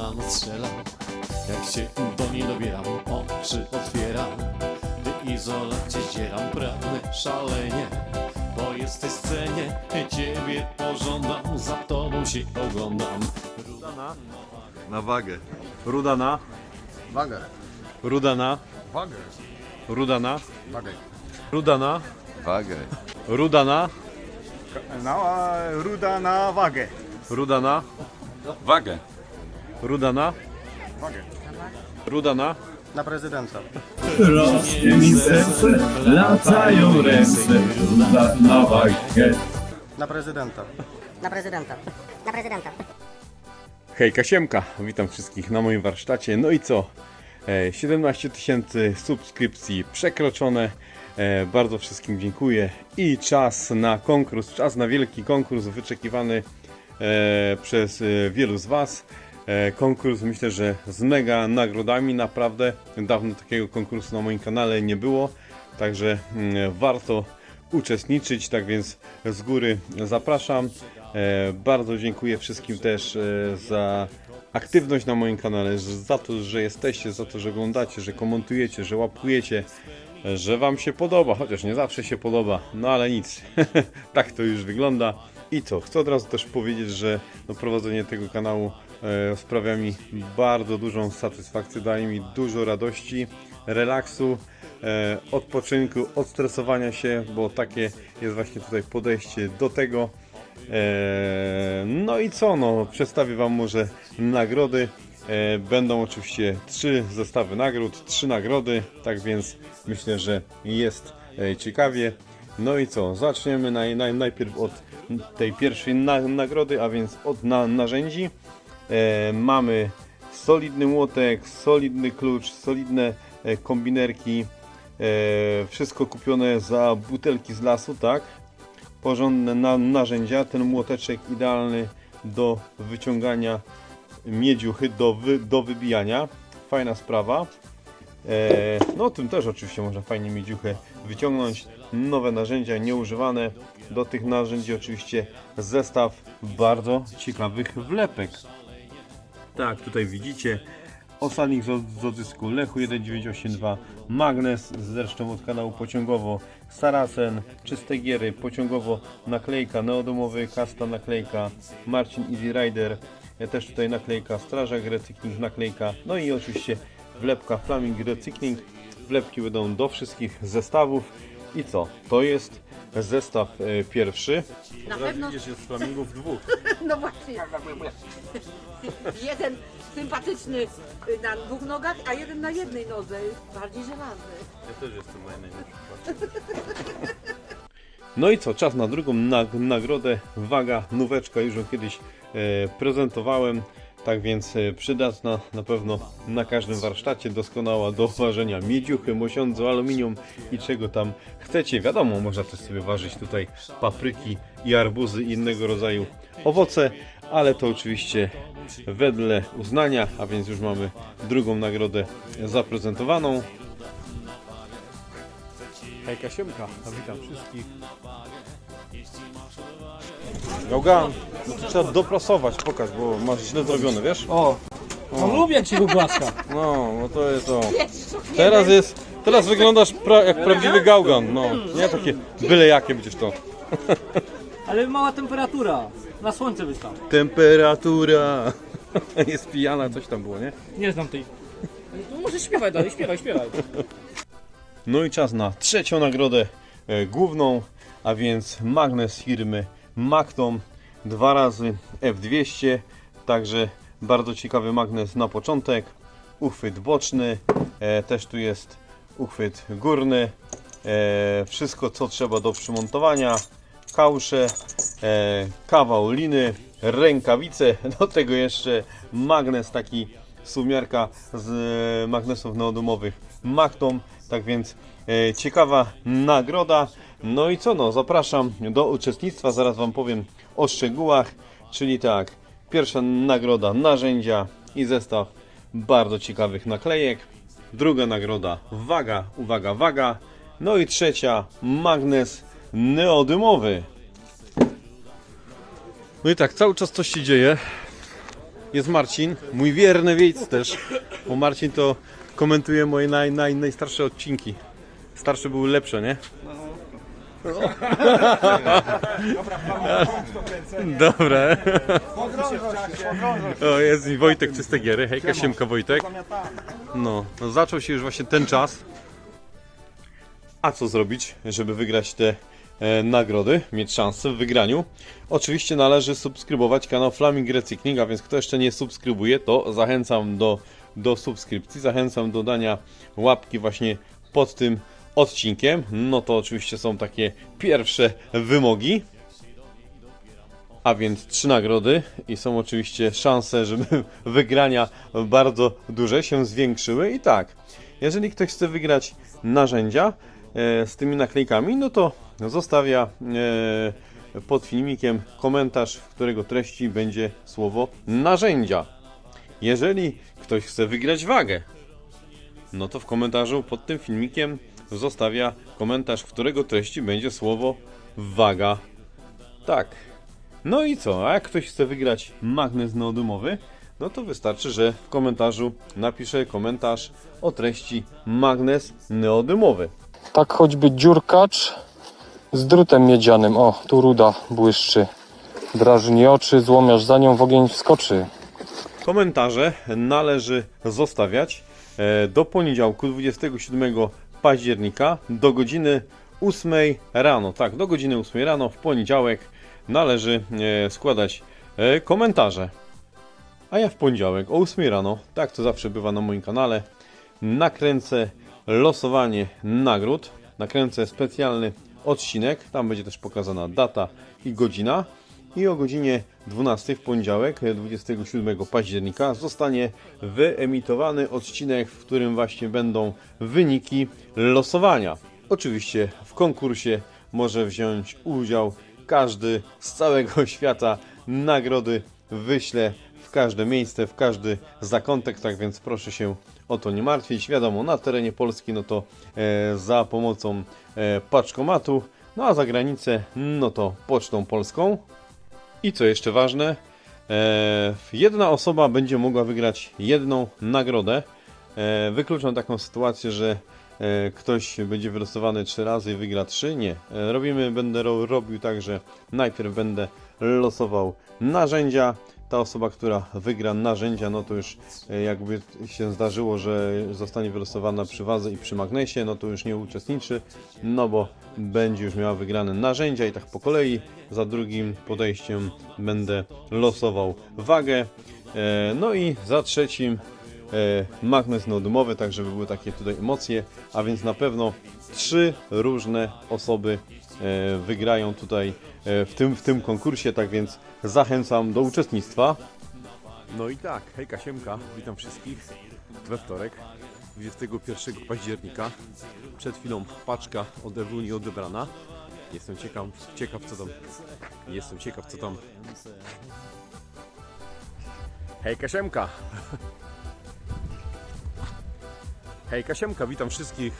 na noc strzela Jak się do niej dobieram, oczy otwieram Gdy izolacie zdzieram, pragnę szalenie Po jesteś scenie, ciebie pożądam Za tobą się oglądam Rudana. Na wagę. Rudana. Wagę. Rudana. Wagę. Rudana. Wagę. Rudana. Wagę. Rudana. Na, ruda na wagę. Rudana. Wagę. Rudana. Rudana. Na prezydenta. Rosnie mi serce, latają ręce, ruda na wagę. Na prezydenta. Na prezydenta. Na prezydenta. Hej Kasiemka, witam wszystkich na moim warsztacie. No i co? E, 17 tysięcy subskrypcji przekroczone. E, Bardzo wszystkim dziękuję. I czas na konkurs, czas na wielki konkurs wyczekiwany e, przez e, wielu z Was. E, Konkurs myślę, że z mega nagrodami. Naprawdę dawno takiego konkursu na moim kanale nie było. Także mm, warto uczestniczyć, tak więc z góry zapraszam. E, bardzo dziękuję wszystkim też e, za aktywność na moim kanale, za to, że jesteście, za to, że oglądacie, że komentujecie, że łapkujecie, e, że Wam się podoba, chociaż nie zawsze się podoba, no ale nic, tak to już wygląda. I co, chcę od razu też powiedzieć, że no, prowadzenie tego kanału sprawia mi bardzo dużą satysfakcję, daje mi dużo radości, relaksu, e, odpoczynku, odstresowania się, bo takie jest właśnie tutaj podejście do tego. E, no i co, no, przedstawię Wam może nagrody. E, będą oczywiście trzy zestawy nagród, trzy nagrody, tak więc myślę, że jest e, ciekawie. No i co, zaczniemy naj, naj, najpierw od tej pierwszej na, nagrody, a więc od na, narzędzi. E, mamy solidny młotek, solidny klucz, solidne e, kombinerki. E, wszystko kupione za butelki z lasu, tak? Porządne na, narzędzia. Ten młoteczek idealny do wyciągania miedziuchy, do, wy, do wybijania. Fajna sprawa. No tym też oczywiście można fajnie miedziuchę wyciągnąć. Nowe narzędzia, nieużywane. Do tych narzędzi oczywiście zestaw bardzo ciekawych wlepek. Tak, tutaj widzicie. Osadnik z, odzysku Lechu 1982, Magnes zresztą od kanału pociągowo, Saracen, czyste giery, pociągowo naklejka, neodomowy, kasta naklejka, Marcin Easy Rider, też tutaj naklejka, Strażak Recykling naklejka, no i oczywiście wlepka Flaming Recykling, wlepki będą do wszystkich zestawów i co? To jest zestaw e, pierwszy. Na pewno, widzisz, jest flamingów dwóch. no właśnie. Jeden sympatyczny y, na dwóch nogach, a jeden na jednej nodze, bardziej żelazny. Ja też jestem najlepszy. No i co, czas na drugą nag nagrodę. Waga, nóweczka, już ją kiedyś e, prezentowałem. Tak więc e, przydatna na pewno na każdym warsztacie, doskonała do ważenia miedziuchy, mosiądzu, aluminium i czego tam chcecie. Wiadomo, można też sobie ważyć tutaj papryki i arbuzy i innego rodzaju owoce, ale to oczywiście wedle uznania, a więc już mamy drugą nagrodę zaprezentowaną. Hej Kasiemka, witam wszystkich. Gałgan, no to trzeba doprasować, pokaż, bo masz źle zrobione, wiesz? O, no lubię jak się go głaska. No, no to jest to. Teraz jest, teraz wyglądasz pra, jak prawdziwy gałgan, no. Nie takie byle jakie będziesz to. Ale mała temperatura. Na słońce wystaw. Temperatura. Jest pijana, coś tam było, nie? Nie znam tej. No może śpiewaj dalej, śpiewaj, śpiewaj. No i czas na trzecią nagrodę e, główną, a więc magnes firmy Mactom dwa razy F200, także bardzo ciekawy magnes na początek, uchwyt boczny, e, też tu jest uchwyt górny, e, wszystko co trzeba do przymontowania, kausze, e, kawał liny, rękawice, do tego jeszcze magnes taki sumiarka z magnesów neodomowych Mactom, tak więc e, ciekawa nagroda. No i co no, zapraszam do uczestnictwa, zaraz Wam powiem o szczegółach, czyli tak, pierwsza nagroda narzędzia i zestaw bardzo ciekawych naklejek, druga nagroda waga, uwaga, waga, no i trzecia magnes neodymowy. No i tak, cały czas coś się dzieje. jest Marcin, mój wierny widz też, bo Marcin to komentuje moje naj, naj, najstarsze odcinki. Starsze były lepsze, nie? Dobra. O, jest i Wojtek Czyste Giery. Hejka, siemka Wojtek. No, no, zaczął się już właśnie ten czas. A co zrobić, żeby wygrać te e, nagrody, mieć szansę w wygraniu? Oczywiście należy subskrybować kanał Flaming Recykling, a więc kto jeszcze nie subskrybuje, to zachęcam do, do subskrypcji, zachęcam do dania łapki właśnie pod tym odcinkiem. No to oczywiście są takie pierwsze wymogi. A więc trzy nagrody i są oczywiście szanse, żeby wygrania bardzo duże się zwiększyły. I tak, jeżeli ktoś chce wygrać narzędzia e, z tymi naklejkami, no to zostawia e, pod filmikiem komentarz, w którego treści będzie słowo narzędzia. Jeżeli ktoś chce wygrać wagę, no to w komentarzu pod tym filmikiem zostawia komentarz, którego treści będzie słowo waga. Tak. No i co? A jak ktoś chce wygrać magnes neodymowy, no to wystarczy, że w komentarzu napisze komentarz o treści magnes neodymowy. Tak choćby dziurkacz z drutem miedzianym. O, tu ruda błyszczy. Drażni oczy, złomiasz za nią, w ogień wskoczy. Komentarze należy zostawiać e, do poniedziałku 27 października do godziny 8 rano. Tak, do godziny 8 rano w poniedziałek należy e, składać e, komentarze. A ja w poniedziałek o 8 rano, tak to zawsze bywa na moim kanale, nakręcę losowanie nagród. Nakręcę specjalny odcinek, tam będzie też pokazana data i godzina. I o godzinie 12 w poniedziałek, e, 27 października, zostanie wyemitowany odcinek, w którym właśnie będą wyniki losowania. Oczywiście w konkursie może wziąć udział każdy z całego świata. Nagrody wyślę w każde miejsce, w każdy zakątek, tak więc proszę się o to nie martwić. Wiadomo, na terenie Polski no to e, za pomocą e, paczkomatu, no a za granicę no to pocztą polską. I co jeszcze ważne, e, jedna osoba będzie mogła wygrać jedną nagrodę. E, wykluczam taką sytuację, że e, ktoś będzie wylosowany trzy razy i wygra trzy. Nie. Robimy, będę ro, robił tak, że najpierw będę losował narzędzia. Ta osoba, która wygra narzędzia, no to już e, jakby się zdarzyło, że zostanie wylosowana przy wadze i przy magnesie, no to już nie uczestniczy, no bo będzie już miała wygrane narzędzia i tak po kolei. Za drugim podejściem będę losował wagę. E, No i za trzecim e, magnes neodymowy, tak żeby były takie tutaj emocje, a więc na pewno trzy różne osoby wygrają tutaj e, w tym, w tym konkursie, tak więc zachęcam do uczestnictwa. No i tak, hejka siemka, witam wszystkich we wtorek, 21 października. Przed chwilą paczka od Ewuni odebrana. Jestem ciekaw, ciekaw co tam, jestem ciekaw co tam. Hejka siemka! Hejka siemka, witam wszystkich.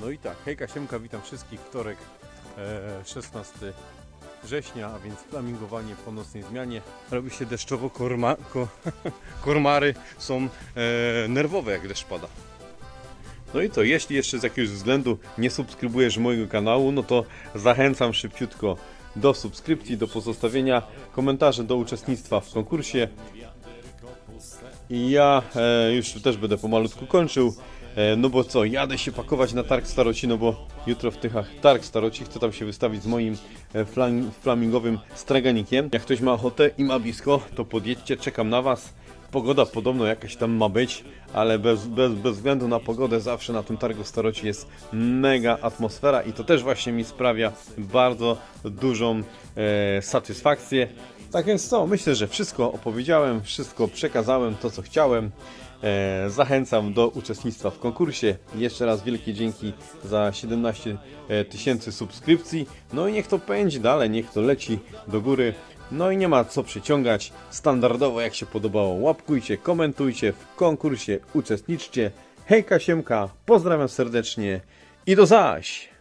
No i tak, hejka siemka, witam wszystkich. Wtorek, e, 16 września, a więc flamingowanie po nocnej zmianie. Robi się deszczowo, korma, ko, kormary są e, nerwowe jak deszcz pada. No i to, jeśli jeszcze z jakiegoś względu nie subskrybujesz mojego kanału, no to zachęcam szybciutko do subskrypcji, do pozostawienia komentarzy do uczestnictwa w konkursie. I ja e, już też będę pomalutku kończył. E, no bo co, jadę się pakować na targ staroci, no bo jutro w Tychach targ staroci, chcę tam się wystawić z moim e, flam, flamingowym straganikiem. Jak ktoś ma ochotę i ma blisko, to podjedźcie, czekam na Was. Pogoda podobno jakaś tam ma być, ale bez, bez, bez względu na pogodę zawsze na tym targu staroci jest mega atmosfera i to też właśnie mi sprawia bardzo dużą e, satysfakcję. Tak więc co, myślę, że wszystko opowiedziałem, wszystko przekazałem, to co chciałem. E, zachęcam do uczestnictwa w konkursie. Jeszcze raz wielkie dzięki za 17 e, tysięcy subskrypcji. No i niech to pędzi dalej, niech to leci do góry. No i nie ma co przyciągać. Standardowo jak się podobało, łapkujcie, komentujcie, w konkursie uczestniczcie. Hejka Siemka, pozdrawiam serdecznie i do zaś!